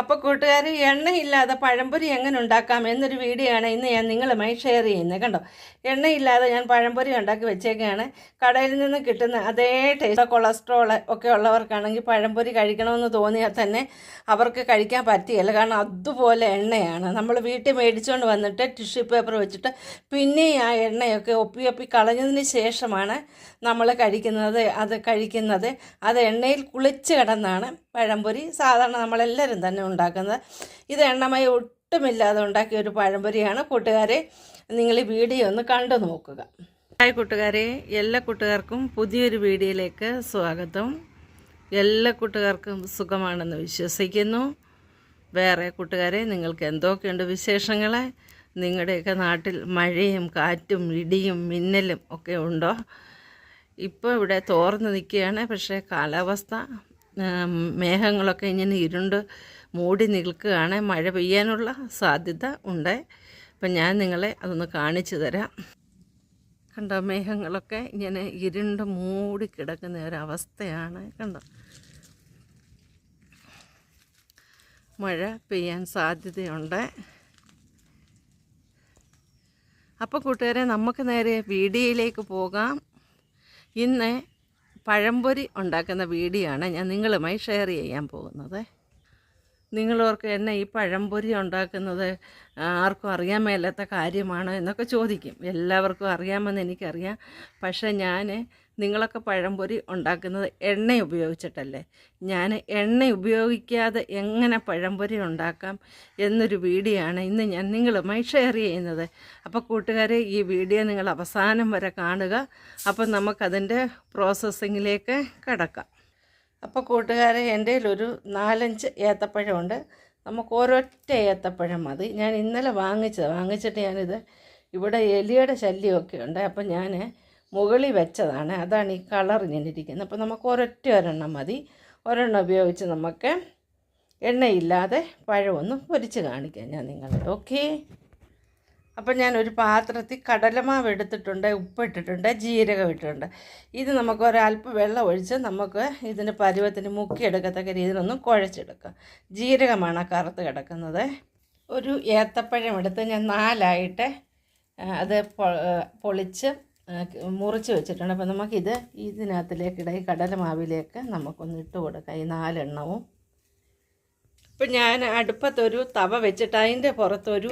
അപ്പോൾ കൂട്ടുകാർ എണ്ണയില്ലാതെ പഴംപൊരി എങ്ങനെ ഉണ്ടാക്കാം എന്നൊരു വീഡിയോ ആണ് ഇന്ന് ഞാൻ നിങ്ങളുമായി ഷെയർ ചെയ്യുന്നത് കണ്ടോ? എണ്ണയില്ലാതെ ഞാൻ പഴംപൊരി ഉണ്ടാക്കി വെച്ചേക്കാണ്. കടയിൽ നിന്ന് കിട്ടുന്ന അതേ ടേസ്റ്റ് കൊളസ്ട്രോൾ ഒക്കെ ഉള്ളവർക്കാണെങ്കിൽ പഴംപൊരി കഴിക്കണമെന്ന് തോന്നിയാൽ തന്നെ അവർക്ക് കഴിക്കാൻ പറ്റിയല്ല കാരണം അതുപോലെ എണ്ണയാണ്. നമ്മൾ വീട്ടിൽ മേടിച്ചുകൊണ്ട് വന്നിട്ട് ടിഷ്യൂ പേപ്പർ വെച്ചിട്ട് പിന്നെ ആ എണ്ണയൊക്കെ ഒപ്പി ഒപ്പി കളഞ്ഞതിന് ശേഷമാണ് നമ്മൾ കഴിക്കുന്നത് അത് കഴിക്കുന്നത്. അത് എണ്ണയിൽ കുളിച്ച് കിടന്നാണ് പഴംപൊരി. സാധാരണ നമ്മളെല്ലാവരും തന്നെ ഉണ്ടാക്കുന്നത്. ഇത് എണ്ണമയ ഒട്ടുമില്ലാതെ ഉണ്ടാക്കിയ ഒരു പഴംപൊരിയാണ്. കൂട്ടുകാരെ നിങ്ങൾ ഈ വീഡിയോ ഒന്ന് കണ്ടു നോക്കുക. ഹായ് കൂട്ടുകാരെ എല്ലാ കൂട്ടുകാർക്കും പുതിയൊരു വീഡിയോയിലേക്ക് സ്വാഗതം. എല്ലാ കൂട്ടുകാർക്കും സുഖമാണെന്ന് വിശ്വസിക്കുന്നു. വേറെ കൂട്ടുകാരെ നിങ്ങൾക്ക് എന്തൊക്കെയുണ്ട് വിശേഷങ്ങൾ? നിങ്ങളുടെയൊക്കെ നാട്ടിൽ മഴയും കാറ്റും ഇടിയും മിന്നലും ഒക്കെ ഉണ്ടോ? ഇപ്പോൾ ഇവിടെ തോർന്ന് നിൽക്കുകയാണ്. പക്ഷേ കാലാവസ്ഥ മേഘങ്ങളൊക്കെ ഇങ്ങനെ ഇരുണ്ട് മൂടി നിൽക്കുകയാണ്. മഴ പെയ്യാനുള്ള സാധ്യത ഉണ്ട്. അപ്പം ഞാൻ നിങ്ങളെ അതൊന്ന് കാണിച്ചു തരാം. കണ്ടോ മേഘങ്ങളൊക്കെ ഇങ്ങനെ ഇരുണ്ട് മൂടി കിടക്കുന്ന ഒരവസ്ഥയാണ്. കണ്ടോ? മഴ പെയ്യാൻ സാധ്യതയുണ്ട്. അപ്പോൾ കൂട്ടുകാരെ നമുക്ക് നേരെ വീഡിയോയിലേക്ക് പോകാം. ഇന്ന് പഴംപൊരി ഉണ്ടാക്കുന്ന വീഡിയോ ആണ് ഞാൻ നിങ്ങളുമായി ഷെയർ ചെയ്യാൻ പോകുന്നത്. നിങ്ങളോർക്ക് എന്നെ ഈ പഴംപൊരി ഉണ്ടാക്കുന്നത് ആർക്കും അറിയാൻ മേലാത്ത കാര്യമാണ് എന്നൊക്കെ ചോദിക്കും. എല്ലാവർക്കും അറിയാമെന്ന് എനിക്കറിയാം. പക്ഷേ ഞാൻ നിങ്ങളൊക്കെ പഴംപൊരി ഉണ്ടാക്കുന്നത് എണ്ണ ഉപയോഗിച്ചിട്ടല്ലേ? ഞാൻ എണ്ണ ഉപയോഗിക്കാതെ എങ്ങനെ പഴംപൊരി ഉണ്ടാക്കാം എന്നൊരു വീഡിയോ ആണ് ഇന്ന് ഞാൻ നിങ്ങളുമായി ഷെയർ ചെയ്യുന്നത്. അപ്പോൾ കൂട്ടുകാരെ ഈ വീഡിയോ നിങ്ങൾ അവസാനം വരെ കാണുക. അപ്പോൾ നമുക്കതിന്റെ പ്രോസസ്സിങ്ങിലേക്ക് കടക്കാം. അപ്പോൾ കൂട്ടുകാരെ എന്റെ ഒരു നാലഞ്ച് ഏത്തപ്പഴമുണ്ട്. നമുക്ക് ഒരൊറ്റ ഏത്തപ്പഴം മതി. ഞാൻ ഇന്നലെ വാങ്ങിച്ചത്. വാങ്ങിച്ചിട്ട് ഞാനിത് ഇവിടെ എലിയുടെ ശല്യമൊക്കെ ഉണ്ട് അപ്പം ഞാൻ മുകളിൽ വെച്ചതാണ്. അതാണ് ഈ കളർ ഇങ്ങനെ അപ്പോൾ നമുക്ക് ഒരൊറ്റ ഒരെണ്ണം മതി. ഒരെണ്ണം ഉപയോഗിച്ച് നമുക്ക് എണ്ണയില്ലാതെ പഴമൊന്നും പൊരിച്ച് കാണിക്കാം ഞാൻ നിങ്ങളെ ഓക്കേ? അപ്പം ഞാൻ ഒരു പാത്രത്തിൽ കടലമാവ് എടുത്തിട്ടുണ്ട് ഉപ്പിട്ടിട്ടുണ്ട് ജീരകം ഇട്ടിട്ടുണ്ട്. ഇത് നമുക്ക് ഒരല്പം വെള്ളം ഒഴിച്ച് നമുക്ക് ഇതിന്റെ പരുവത്തിന് മുക്കിയെടുക്കത്തക്ക രീതിയിലൊന്ന് കുഴച്ചെടുക്കാം. ജീരകമാണ് കറുത്ത് കിടക്കുന്നത്. ഒരു ഏത്തപ്പഴം എടുത്ത് ഞാൻ നാലായിട്ട് അത് പൊളിച്ച് മുറിച്ച് വെച്ചിട്ടുണ്ട്. അപ്പം നമുക്കിത് ഇതിനകത്തിലേക്കിട ഈ കടലമാവിലേക്ക് നമുക്കൊന്ന് ഇട്ട് കൊടുക്കാം. ഈ നാലെണ്ണവും ഇപ്പം ഞാൻ അടുപ്പത്തൊരു തവ വെച്ചിട്ട് അതിന്റെ പുറത്തൊരു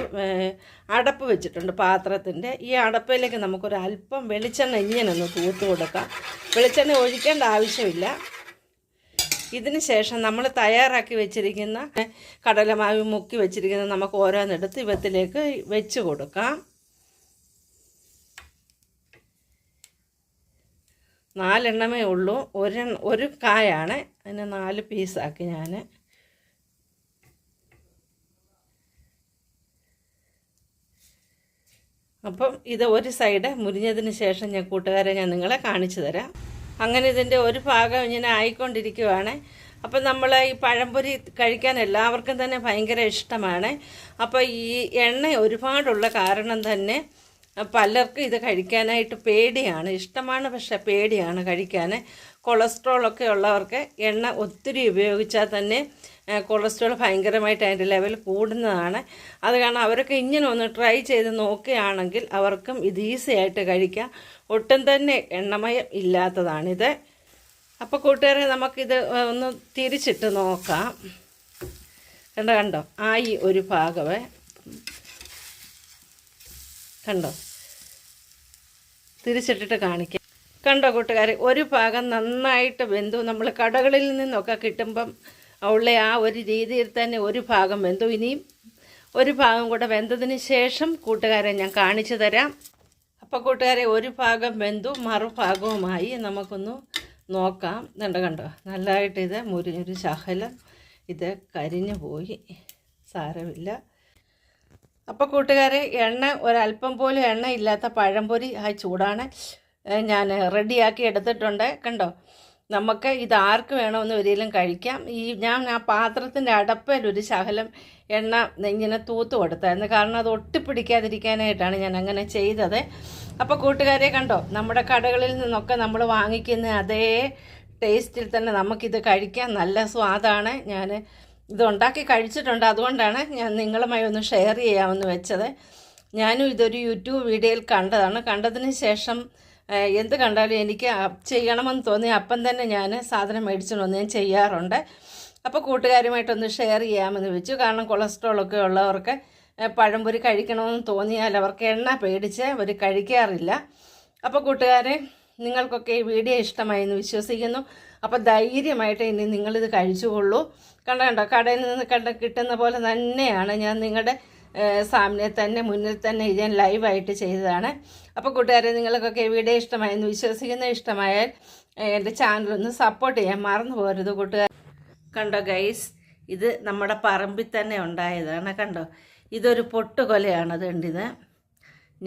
അടപ്പ് വെച്ചിട്ടുണ്ട് പാത്രത്തിന്റെ ഈ അടപ്പിലേക്ക് നമുക്കൊരു അല്പം വെളിച്ചെണ്ണ ഇങ്ങനെ ഒന്ന് തൂത്ത് കൊടുക്കാം. വെളിച്ചെണ്ണ ഒഴിക്കേണ്ട ആവശ്യമില്ല. ഇതിന് ശേഷം നമ്മൾ തയ്യാറാക്കി വെച്ചിരിക്കുന്ന കടലമാവ് മുക്കി വെച്ചിരിക്കുന്ന നമുക്ക് ഓരോന്നെടുത്ത് ഇവത്തിലേക്ക് വെച്ച് കൊടുക്കാം. നാലെണ്ണമേ ഉള്ളൂ. ഒരു ഒരു കായാണ്. അതിനെ നാല് പീസാക്കി ഞാൻ അപ്പം ഇത് ഒരു സൈഡ് മുരിഞ്ഞതിന് ശേഷം ഞാൻ കൂട്ടുകാരെ ഞാൻ നിങ്ങളെ കാണിച്ചു തരാം. അങ്ങനെ ഇതിന്റെ ഒരു ഭാഗം ഇങ്ങനെ ആയിക്കൊണ്ടിരിക്കുവാണ്. അപ്പം നമ്മൾ ഈ പഴംപൊരി കഴിക്കാൻ എല്ലാവർക്കും തന്നെ ഭയങ്കര ഇഷ്ടമാണ്. അപ്പോൾ ഈ എണ്ണ ഒരുപാടുള്ള കാരണം തന്നെ പലർക്കും ഇത് കഴിക്കാനായിട്ട് പേടിയാണ്. ഇഷ്ടമാണ് പക്ഷേ പേടിയാണ് കഴിക്കാൻ കൊളസ്ട്രോളൊക്കെ ഉള്ളവർക്ക് എണ്ണ ഒത്തിരി ഉപയോഗിച്ചാൽ തന്നെ കൊളസ്ട്രോൾ ഭയങ്കരമായിട്ട് അതിന്റെ ലെവൽ കൂടുന്നതാണ്. അത് കാരണം അവരൊക്കെ ഇങ്ങനെ ഒന്ന് ട്രൈ ചെയ്ത് നോക്കുകയാണെങ്കിൽ അവർക്കും ഇത് ഈസി ആയിട്ട് കഴിക്കാം. ഒട്ടും തന്നെ എണ്ണമയം ഇല്ലാത്തതാണിത്. അപ്പോൾ കൂട്ടുകാരെ നമുക്കിത് ഒന്ന് തിരിച്ചിട്ട് നോക്കാം. കണ്ടോ കണ്ടോ? ആയി ഒരു ഭാഗമേ കണ്ടോ? തിരിച്ചിട്ടിട്ട് കാണിക്കാം. കണ്ടോ കൂട്ടുകാരെ? ഒരു ഭാഗം നന്നായിട്ട് വെന്തു. നമ്മൾ കടകളിൽ നിന്നൊക്കെ കിട്ടുമ്പം ഉള്ള ആ ഒരു രീതിയിൽ തന്നെ ഒരു ഭാഗം വെന്തു. ഇനിയും ഒരു ഭാഗം കൂടെ വെന്തതിന് ശേഷം കൂട്ടുകാരെ ഞാൻ കാണിച്ചു തരാം. അപ്പോൾ കൂട്ടുകാരെ ഒരു ഭാഗം വെന്തു മറുഭാഗവുമായി നമുക്കൊന്ന് നോക്കാം. കണ്ടോ കണ്ടോ? നല്ലതായിട്ട് ഇത് മുരിഞ്ഞൊരു ശകലം. ഇത് കരിഞ്ഞു പോയി. സാരമില്ല. അപ്പോൾ കൂട്ടുകാരെ എണ്ണ ഒരല്പം പോലും എണ്ണ ഇല്ലാത്ത പഴംപൊരി. ആ ചൂടാണ്. ഞാൻ റെഡിയാക്കി എടുത്തിട്ടുണ്ട്. കണ്ടോ? നമുക്ക് ഇത് ആർക്ക് വേണമെന്ന് ഒരിക്കലും കഴിക്കാം. ഈ ഞാൻ ആ പാത്രത്തിന്റെ അടപ്പിൽ ഒരു ശകലം എണ്ണ ഇങ്ങനെ തൂത്ത് കൊടുത്തായിരുന്നു. കാരണം അത് ഒട്ടിപ്പിടിക്കാതിരിക്കാനായിട്ടാണ് ഞാൻ അങ്ങനെ ചെയ്തത്. അപ്പോൾ കൂട്ടുകാരെ കണ്ടോ നമ്മുടെ കടകളിൽ നിന്നൊക്കെ നമ്മൾ വാങ്ങിക്കുന്ന അതേ ടേസ്റ്റിൽ തന്നെ നമുക്കിത് കഴിക്കാം. നല്ല സ്വാദാണ്. ഞാൻ ഇത് ഉണ്ടാക്കി കഴിച്ചിട്ടുണ്ട്. അതുകൊണ്ടാണ് ഞാൻ നിങ്ങളുമായി ഒന്ന് ഷെയർ ചെയ്യാമെന്ന് വെച്ചത്. ഞാനും ഇതൊരു യൂട്യൂബ് വീഡിയോയിൽ കണ്ടതാണ്. കണ്ടതിന് ശേഷം എന്ത് കണ്ടാലും എനിക്ക് ചെയ്യണമെന്ന് തോന്നി. അപ്പം തന്നെ ഞാൻ സാധനം മേടിച്ചുകൊണ്ട് ഞാൻ ചെയ്യാറുണ്ട്. അപ്പോൾ കൂട്ടുകാരുമായിട്ടൊന്ന് ഷെയർ ചെയ്യാമെന്ന് വെച്ചു കാരണം കൊളസ്ട്രോളൊക്കെ ഉള്ളവർക്ക് പഴംപൊരി കഴിക്കണമെന്ന് തോന്നിയാൽ അവർക്ക് എണ്ണ പേടിച്ച് അവർ കഴിക്കാറില്ല. അപ്പോൾ കൂട്ടുകാരെ നിങ്ങൾക്കൊക്കെ ഈ വീഡിയോ ഇഷ്ടമായി എന്ന് വിശ്വസിക്കുന്നു. അപ്പോൾ ധൈര്യമായിട്ട് ഇനി നിങ്ങളിത് കഴിച്ചുകൊള്ളൂ. കണ്ട കണ്ടോ? കടയിൽ നിന്ന് കണ്ട കിട്ടുന്ന പോലെ തന്നെയാണ് ഞാൻ നിങ്ങളുടെ സാമിനെ തന്നെ മുന്നിൽ തന്നെ ഇത് ഞാൻ ലൈവായിട്ട് ചെയ്തതാണ്. അപ്പോൾ കൂട്ടുകാരെ നിങ്ങൾക്കൊക്കെ വീഡിയോ ഇഷ്ടമായെന്ന് വിശ്വസിക്കുന്ന ഇഷ്ടമായാൽ എന്റെ ചാനൽ ഒന്ന് സപ്പോർട്ട് ചെയ്യാൻ മറന്നു പോകരുത് കൂട്ടുകാർ കണ്ടോ ഗൈസ് ഇത് നമ്മുടെ പറമ്പിൽ തന്നെ ഉണ്ടായതാണ് കണ്ടോ? ഇതൊരു പൊട്ടുകൊലയാണ് അതുകൊണ്ടിത്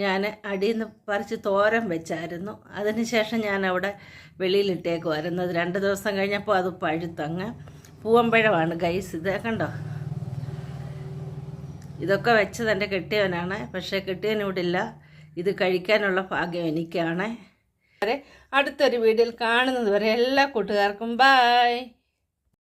ഞാൻ അടിയിൽ നിന്ന് പറിച്ച് തോരൻ വെച്ചായിരുന്നു. അതിനുശേഷം ഞാൻ അവിടെ വെളിയിലിട്ടേക്കുമായിരുന്നു അത് രണ്ട് ദിവസം കഴിഞ്ഞപ്പോൾ അത് പഴുത്തങ്ങ് പൂവമ്പഴമാണ് ഗൈസ് ഇത് കണ്ടോ? ഇതൊക്കെ വെച്ചത് എന്റെ കെട്ടിയവനാണ്. പക്ഷേ ഇല്ല. ഇത് കഴിക്കാനുള്ള ഭാഗ്യം എനിക്കാണ്. അടുത്തൊരു വീഡിയോയിൽ കാണുന്നത് വരെ എല്ലാ കൂട്ടുകാർക്കും ബായ്